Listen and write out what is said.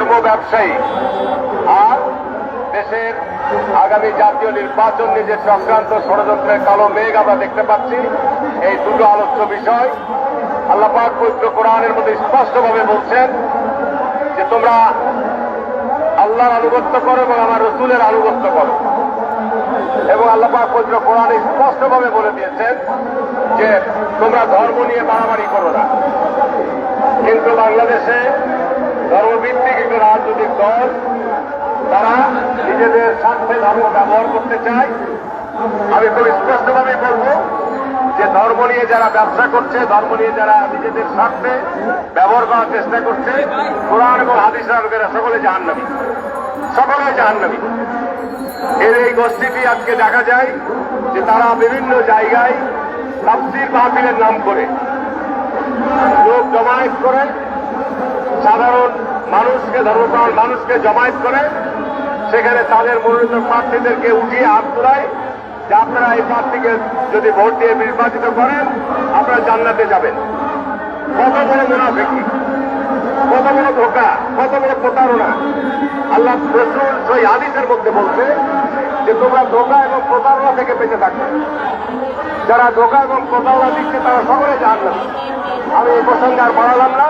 ধর্ম ব্যবসায়ী আর দেশের আগামী জাতীয় নির্বাচন নিজের চক্রান্ত ষড়যন্ত্রের কালো মেঘ আমরা দেখতে পাচ্ছি, এই দুটো আলোচ্য বিষয় আল্লাহ পাক পবিত্র কোরআনের মধ্যে স্পষ্টভাবে বলছেন যে তোমরা আল্লাহর আনুগত্য করো এবং আমার রসুলের আনুগত্য করো। এবং আল্লাহ পাক পবিত্র কোরআনে স্পষ্টভাবে বলে দিয়েছেন যে তোমরা ধর্ম নিয়ে মারামারি করো না। কিন্তু বাংলাদেশে ধর্মভিত্তিক একটি রাজনৈতিক দল। তারা নিজেদের স্বার্থে ধর্ম ব্যবহার করতে চায়। আমি খুব স্পষ্টভাবে বলব যে ধর্ম নিয়ে যারা ব্যবসা করছে, ধর্ম নিয়ে যারা নিজেদের স্বার্থে ব্যবহার করার চেষ্টা করছে, কোরআন এবং হাদিস আলোকেরা সকলে জাহান্নাবী সকলে জাহান্নাবী এর এই গোষ্ঠীটি আজকে দেখা যায় যে তারা বিভিন্ন জায়গায় তাফসির মাহফিলের নাম করে, লোক জমায়েত করে ধর্মপ্রাণ মানুষকে জমায়েত করে সেখানে তাদের মনোনীত প্রার্থীদেরকে উঠিয়ে হাত তোলায় যে আপনারা এই প্রার্থীকে যদি ভোট দিয়ে নির্বাচিত করেন আপনারা জান্নাতে যাবেন। কত বড় মুনাফিকি, কত বড় ধোকা, কত বড় প্রতারণা। আল্লাহ রসুল সেই আদিসের মধ্যে বলছে যে, তোমরা ধোকা এবং প্রতারণা থেকে বেঁচে থাকবে যারা ধোকা এবং প্রতারণা দিচ্ছে, তারা সকলে জানলাম আমি এই প্রসঙ্গে আর বাড়ালাম না।